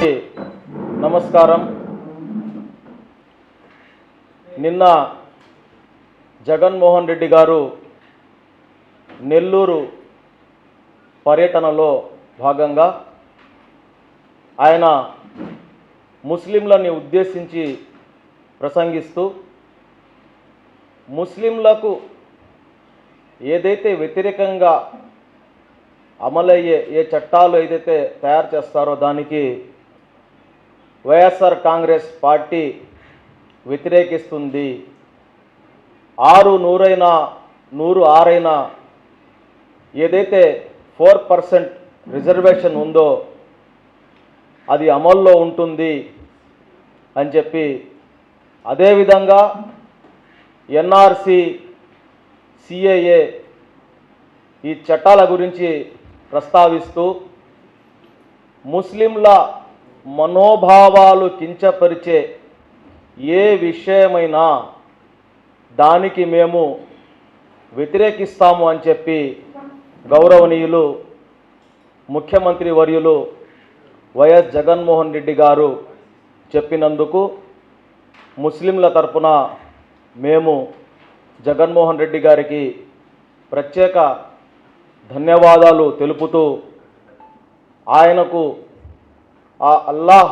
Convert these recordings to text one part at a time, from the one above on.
నమస్కారం. నిన్న జగన్మోహన్ రెడ్డి గారు నెల్లూరు పర్యటనలో భాగంగా ఆయన ముస్లింలని ఉద్దేశించి ప్రసంగిస్తూ ముస్లింలకు ఏదైతే వ్యతిరేకంగా అమలయ్యే ఏ చట్టాలు ఏదైతే తయారు చేస్తారో దానికి వైఎస్ఆర్ కాంగ్రెస్ పార్టీ వ్యతిరేకిస్తుంది. ఆరు నూరైనా నూరు ఆరైనా ఏదైతే ఫోర్ పర్సెంట్ రిజర్వేషన్ ఉందో అది అమల్లో ఉంటుంది అని చెప్పి అదేవిధంగా ఎన్ఆర్సి సిఏఏ ఈ చట్టాల గురించి ప్రస్తావిస్తూ ముస్లింల మనోభావాలు కించపరిచే ఏ విషయమైనా దానికి మేము వ్యతిరేకిస్తాము అని చెప్పి గౌరవనీయులు ముఖ్యమంత్రి వర్యులు వైఎస్ జగన్మోహన్ రెడ్డి గారు చెప్పినందుకు ముస్లింల తరపున మేము జగన్మోహన్ రెడ్డి గారికి ప్రత్యేక ధన్యవాదాలు తెలుపుతూ ఆయనకు ఆ అల్లాహ్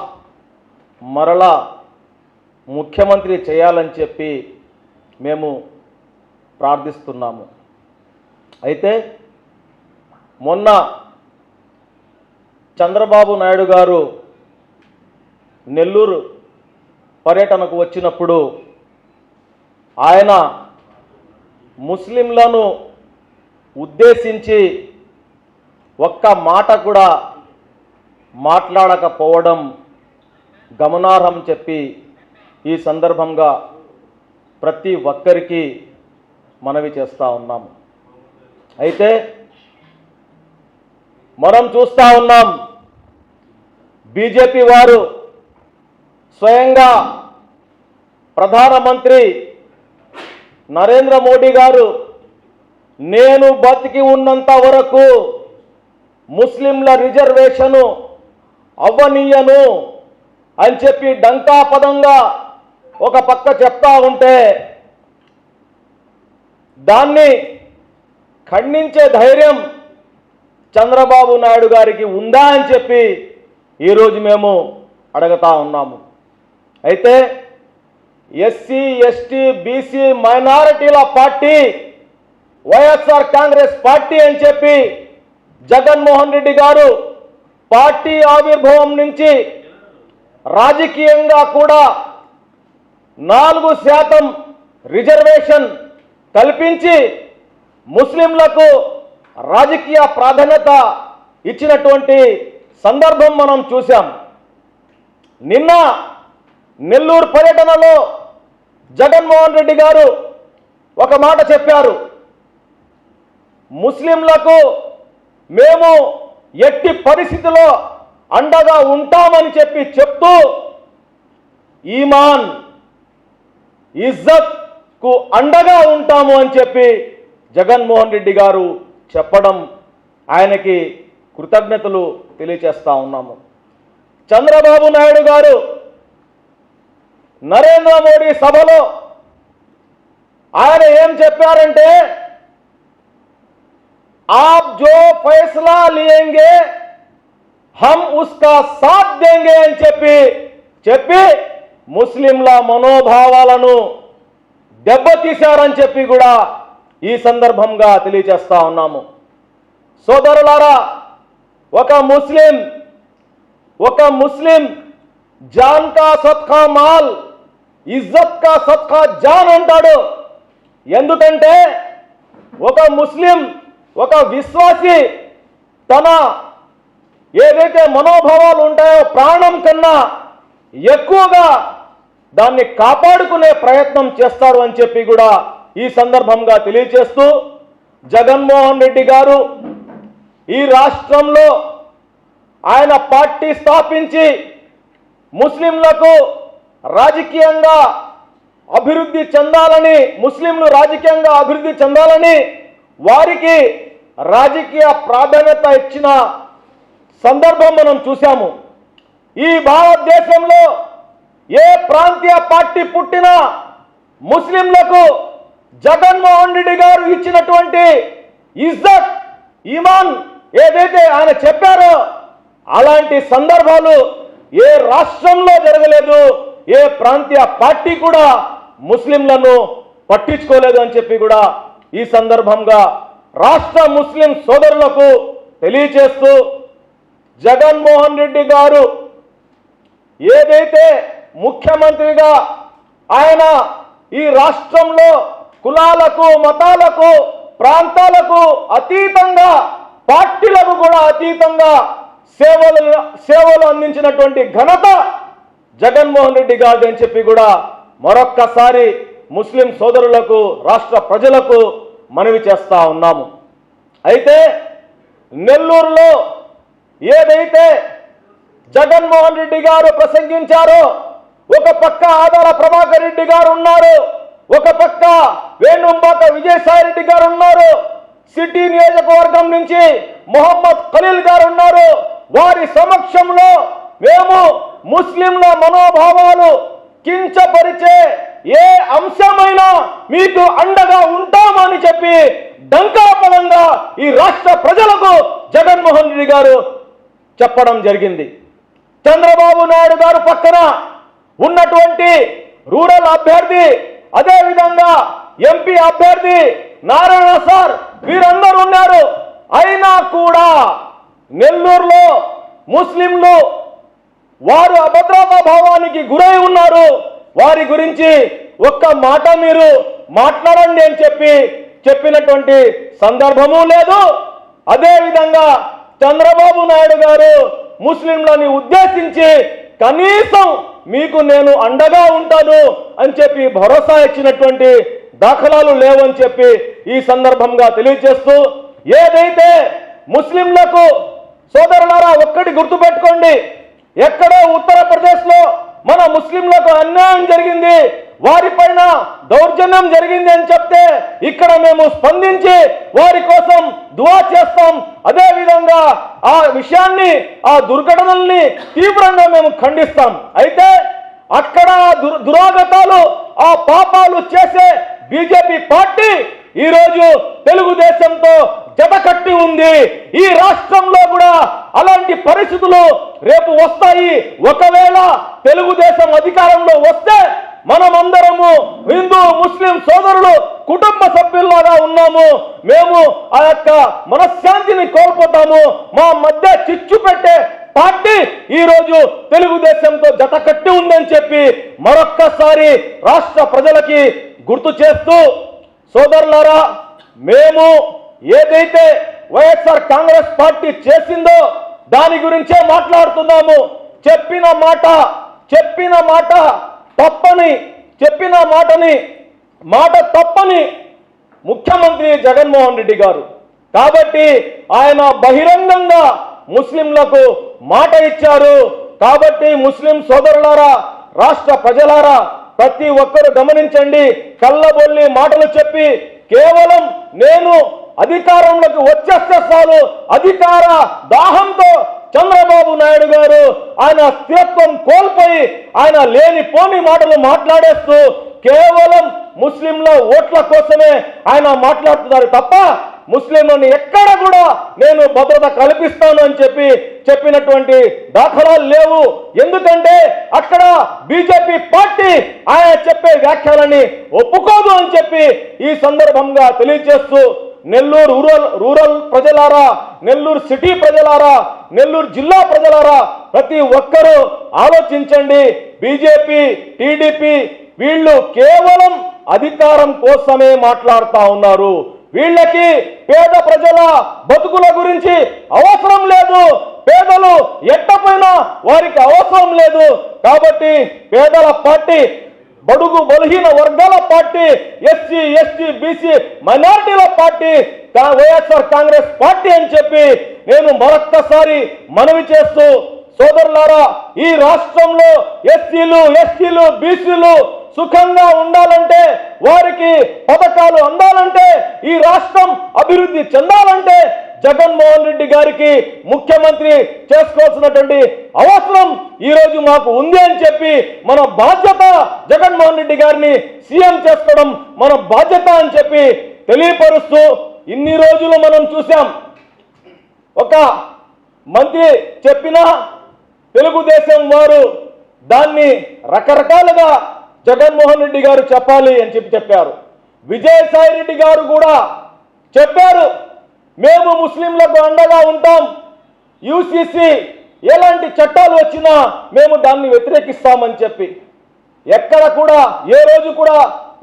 మరలా ముఖ్యమంత్రి చేయాలని చెప్పి మేము ప్రార్థిస్తున్నాము. అయితే మొన్న చంద్రబాబు నాయుడు గారు నెల్లూరు పర్యటనకు వచ్చినప్పుడు ఆయన ముస్లింలను ఉద్దేశించి ఒక్క మాట కూడా మాట్లాడకపోవడం గమనార్హం చెప్పి ఈ సందర్భంగా ప్రతి ఒక్కరికి మనవి చేస్తూ ఉన్నాము అయితే మనం చూస్తూ ఉన్నాం బీజేపీ వారు స్వయంగా ప్రధానమంత్రి నరేంద్ర మోడీ గారు నేను బతికి ఉన్నంత వరకు ముస్లింల రిజర్వేషను అవ్వనీయను అని చెప్పి డంకాపదంగా ఒక పక్క చెప్తా ఉంటే దాన్ని ఖండించే ధైర్యం చంద్రబాబు నాయుడు గారికి ఉందా అని చెప్పి ఈరోజు మేము అడగతా ఉన్నాము. అయితే ఎస్సీ ఎస్టీ బీసీ మైనారిటీల పార్టీ వైఎస్ఆర్ కాంగ్రెస్ పార్టీ అని చెప్పి జగన్మోహన్ రెడ్డి గారు పార్టీ ఆవిర్భావం నుంచి రాజకీయంగా కూడా నాలుగు శాతం రిజర్వేషన్ కల్పించి ముస్లింలకు రాజకీయ ప్రాధాన్యత ఇచ్చినటువంటి సందర్భం మనం చూసాం నిన్న నెల్లూరు పర్యటనలో జగన్మోహన్ రెడ్డి గారు ఒక మాట చెప్పారు. ముస్లింలకు మేము ఎట్టి పరిస్థితిలో అండగా ఉంటామని చెప్పి చెప్తూ ఈమాన్ ఇజ్జత్కు అండగా ఉంటాము అని చెప్పి జగన్మోహన్ రెడ్డి గారు చెప్పడం ఆయనకి కృతజ్ఞతలు తెలియచేస్తా ఉన్నాము. చంద్రబాబు నాయుడు గారు నరేంద్ర మోడీ సభలో ఆయన ఏం చెప్పారంటే आप जो फैसला लिएंगे हम उसका साथ देंगे అని చెప్పి చెప్పి ముస్లింల మనోభావాలను దెబ్బతీశారని చెప్పి కూడా ఈ సందర్భంగా తెలియజేస్తా ఉన్నాము సోదరులారా ఒక ముస్లిం ఒక ముస్లిం జాన్ కా సత్కా మాల్ ఇజ్జత్ కా సత్కా జాన్ అంటాడు ఎందుకంటే ఒక ముస్లిం ఒక విశ్వాసి తన ఏదైతే మనోభావాలు ఉంటాయో ప్రాణం కన్నా ఎక్కువగా దాన్ని కాపాడుకునే ప్రయత్నం చేస్తాడు అని చెప్పి కూడా ఈ సందర్భంగా తెలియచేస్తూ జగన్మోహన్ రెడ్డి గారు ఈ రాష్ట్రంలో ఆయన పార్టీ స్థాపించి ముస్లింలకు రాజకీయంగా అభివృద్ధి చెందాలని ముస్లింలు రాజకీయంగా అభివృద్ధి చెందాలని వారికి రాజకీయ ప్రాధాన్యత ఇచ్చిన సందర్భం మనం చూశాము. ఈ భారతదేశంలో ఏ ప్రాంతీయ పార్టీ పుట్టినా ముస్లింలకు జగన్మోహన్ రెడ్డి గారు ఇచ్చినటువంటి ఇజ్జత్ ఇమాన్ ఏదైతే ఆయన చెప్పారో అలాంటి సందర్భాలు ఏ రాష్ట్రంలో జరగలేదు ఏ ప్రాంతీయ పార్టీ కూడా ముస్లింలను పట్టించుకోలేదు అని చెప్పి కూడా ఈ సందర్భంగా రాష్ట్ర ముస్లిం సోదరులకు తెలియచేస్తూ జగన్మోహన్ రెడ్డి గారు ఏదైతే ముఖ్యమంత్రిగా ఆయన ఈ రాష్ట్రంలో కులాలకు మతాలకు ప్రాంతాలకు అతీతంగా పార్టీలకు కూడా అతీతంగా సేవలు సేవలు అందించినటువంటి ఘనత జగన్మోహన్ రెడ్డి గారిది అని చెప్పి కూడా మరొక్కసారి ముస్లిం సోదరులకు రాష్ట్ర ప్రజలకు మనవి చేస్తూ ఉన్నాము. అయితే నెల్లూరులో ఏదైతే జగన్మోహన్ రెడ్డి గారు ప్రసంగించారో ఒక పక్క ఆదాల ప్రభాకర్ రెడ్డి గారు ఉన్నారు ఒక పక్క వేణుంబాక విజయసాయి రెడ్డి గారు ఉన్నారు సిటీ నియోజకవర్గం నుంచి మొహమ్మద్ ఖలీల్ గారు ఉన్నారు. వారి సమక్షంలో మేము ముస్లింల మనోభావాలు కించపరిచే ఏ అంశమైనా మీకు అండగా ఉంటామని చెప్పి డంకాపలంగా ఈ రాష్ట్ర ప్రజలకు జగన్మోహన్ రెడ్డి గారు చెప్పడం జరిగింది. చంద్రబాబు నాయుడు గారు పక్కన ఉన్నటువంటి రూరల్ అభ్యర్థి అదేవిధంగా ఎంపీ అభ్యర్థి నారాయణ సార్ వీరందరూ ఉన్నారు. అయినా కూడా నెల్లూరులో ముస్లింలు వారు అభద్రతా భావానికి గురై ఉన్నారు. వారి గురించి ఒక్క మాట మీరు మాట్లాడండి అని చెప్పి చెప్పినటువంటి సందర్భము లేదు. అదేవిధంగా చంద్రబాబు నాయుడు గారు ముస్లింలని ఉద్దేశించి కనీసం మీకు నేను అండగా ఉంటాను అని చెప్పి భరోసా ఇచ్చినటువంటి దాఖలాలు లేవని చెప్పి ఈ సందర్భంగా తెలియజేస్తూ ఏదైతే ముస్లింలకు సోదరులారా ఒక్కటి గుర్తుపెట్టుకోండి. ఎక్కడో ఉత్తరప్రదేశ్లో మన ముస్లింలకు అన్యాయం జరిగింది. వారిపైన దౌర్జన్యం జరిగింది అని చెప్తే ఇక్కడ మేము స్పందించి వారి కోసం దువా చేస్తాం. అదే విధంగా ఆ విషయాన్ని ఆ దుర్ఘటనల్ని తీవ్రంగా మేము ఖండిస్తాం. అయితే అక్కడ దుర్ దురాగతాలు ఆ పాపాలు చేసే బీజేపీ పార్టీ ఈరోజు తెలుగుదేశంతో జతకట్టి ఉంది. ఈ రాష్ట్రంలో కూడా అలాంటి పరిస్థితులు రేపు వస్తాయి. ఒకవేళ తెలుగుదేశం అధికారంలో వస్తే మనమందరము హిందూ ముస్లిం సోదరులు కుటుంబ సభ్యుల్లాగా ఉన్నాము. మేము ఆ యొక్క మనశ్శాంతిని కోల్పోతాము. మా మధ్య చిచ్చు పెట్టే పార్టీ ఈరోజు తెలుగుదేశంతో జత కట్టి ఉందని చెప్పి మరొక్కసారి రాష్ట్ర ప్రజలకి గుర్తు చేస్తూ సోదరులారా మేము ఏదైతే వైఎస్ఆర్ కాంగ్రెస్ పార్టీ చేసిందో దాని గురించే మాట్లాడుతున్నాము. చెప్పిన మాట చెప్పిన మాట తప్పని చెప్పిన మాటని మాట తప్పని ముఖ్యమంత్రి జగన్మోహన్ రెడ్డి గారు. కాబట్టి ఆయన బహిరంగంగా ముస్లింలకు మాట ఇచ్చారు. కాబట్టి ముస్లిం సోదరులారా రాష్ట్ర ప్రజలారా ప్రతి ఒక్కరు గమనించండి. కళ్ళబొల్లి మాటలు చెప్పి కేవలం నేను అధికారంలోకి వచ్చేస్తే చాలు. అధికార దాహంతో చంద్రబాబు నాయుడు గారు ఆయన స్థిరత్వం కోల్పోయి ఆయన లేని పోని మాటలు మాట్లాడేస్తూ కేవలం ముస్లింల ఓట్ల కోసమే ఆయన మాట్లాడుతున్నారు తప్ప ముస్లింలను ఎక్కడ కూడా నేను భద్రత కల్పిస్తాను అని చెప్పి చెప్పినటువంటి దాఖలాలు లేవు. ఎందుకంటే అక్కడ బీజేపీ పార్టీ ఆయన చెప్పే వ్యాఖ్యలని ఒప్పుకోదు అని చెప్పి ఈ సందర్భంగా తెలియజేస్తూ నెల్లూరు రూరల్ రూరల్ ప్రజలారా నెల్లూరు సిటీ ప్రజలారా నెల్లూరు జిల్లా ప్రజలారా ప్రతి ఒక్కరూ ఆలోచించండి. బీజేపీ టీడీపీ వీళ్ళు కేవలం అధికారం కోసమే మాట్లాడుతూ ఉన్నారు. వీళ్ళకి పేద ప్రజల బతుకుల గురించి అవసరం లేదు. పేదలు ఎట్టపోయినా వారికి అవసరం లేదు. కాబట్టి పేదల పార్టీ బడుగు బలహీన వర్గాల పార్టీ ఎస్సీ ఎస్టీ బీసీ మైనారిటీల పార్టీ వైఎస్ఆర్ కాంగ్రెస్ పార్టీ అని చెప్పి నేను మరొక్కసారి మనవి చేస్తూ సోదరులారా ఈ రాష్ట్రంలో ఎస్సీలు ఎస్టీలు బీసీలు సుఖంగా ఉండాలంటే వారికి పథకాలు అందాలంటే ఈ రాష్ట్రం అభివృద్ధి చెందాలంటే జగన్మోహన్ రెడ్డి గారికి ముఖ్యమంత్రి చేసుకోవాల్సినటువంటి అవసరం ఈ రోజు మాకు ఉంది అని చెప్పి మన బాధ్యత జగన్మోహన్ రెడ్డి గారిని సీఎం చేసుకోవడం మన బాధ్యత అని చెప్పి తెలియపరుస్తూ ఇన్ని రోజులు మనం చూసాం ఒక మంత్రి చెప్పిన తెలుగుదేశం వారు దాన్ని రకరకాలుగా జగన్మోహన్ రెడ్డి గారు చెప్పాలి అని చెప్పి చెప్పారు. విజయసాయి రెడ్డి గారు కూడా చెప్పారు. మేము ముస్లింలకు అండగా ఉంటాం. యూసీసీ ఎలాంటి చట్టాలు వచ్చినా మేము దాన్ని వ్యతిరేకిస్తామని చెప్పి. ఎక్కడ కూడా ఏ రోజు కూడా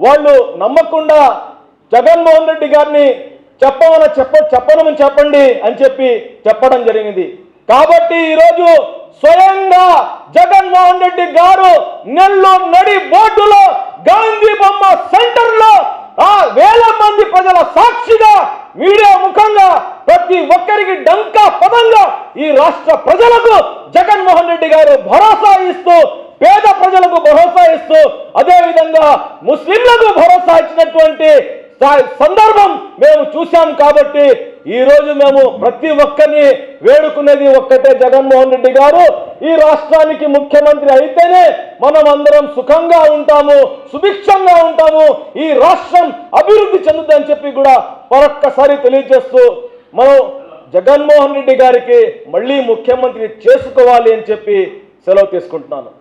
వాళ్ళు నమ్మకుండా జగన్మోహన్ రెడ్డి గారిని చెప్పమని చెప్ప చెప్పనమని చెప్పండి అని చెప్పి చెప్పడం జరిగింది. కాబట్టి ఈరోజు స్వయంగా జగన్మోహన్ రెడ్డి గారు నెల్లూరు నడి బోర్డులో రాష్ట్ర ప్రజలకు జగన్మోహన్ రెడ్డి గారు భరోసా ఇస్తూ పేద ప్రజలకు భరోసా ఇస్తూ అదేవిధంగా ముస్లింలకు భరోసా ఇచ్చినటువంటి స- సందర్భం మేము చూశాం కాబట్టి ఈ రోజు మేము ప్రతి ఒక్కరిని వేడుకునేది ఒక్కటే జగన్మోహన్ రెడ్డి గారు. ఈ రాష్ట్రానికి ముఖ్యమంత్రి అయితేనే మనం అందరం సుఖంగా ఉంటాము సుభిక్షంగా ఉంటాము. ఈ రాష్ట్రం అభివృద్ధి చెందుతుందని చెప్పి కూడా మరొక్కసారి తెలియజేస్తూ మనం జగన్మోహన్ రెడ్డి గారికి మళ్ళీ ముఖ్యమంత్రి చేసుకోవాలి అని చెప్పి సెలవు తీసుకుంటున్నాను.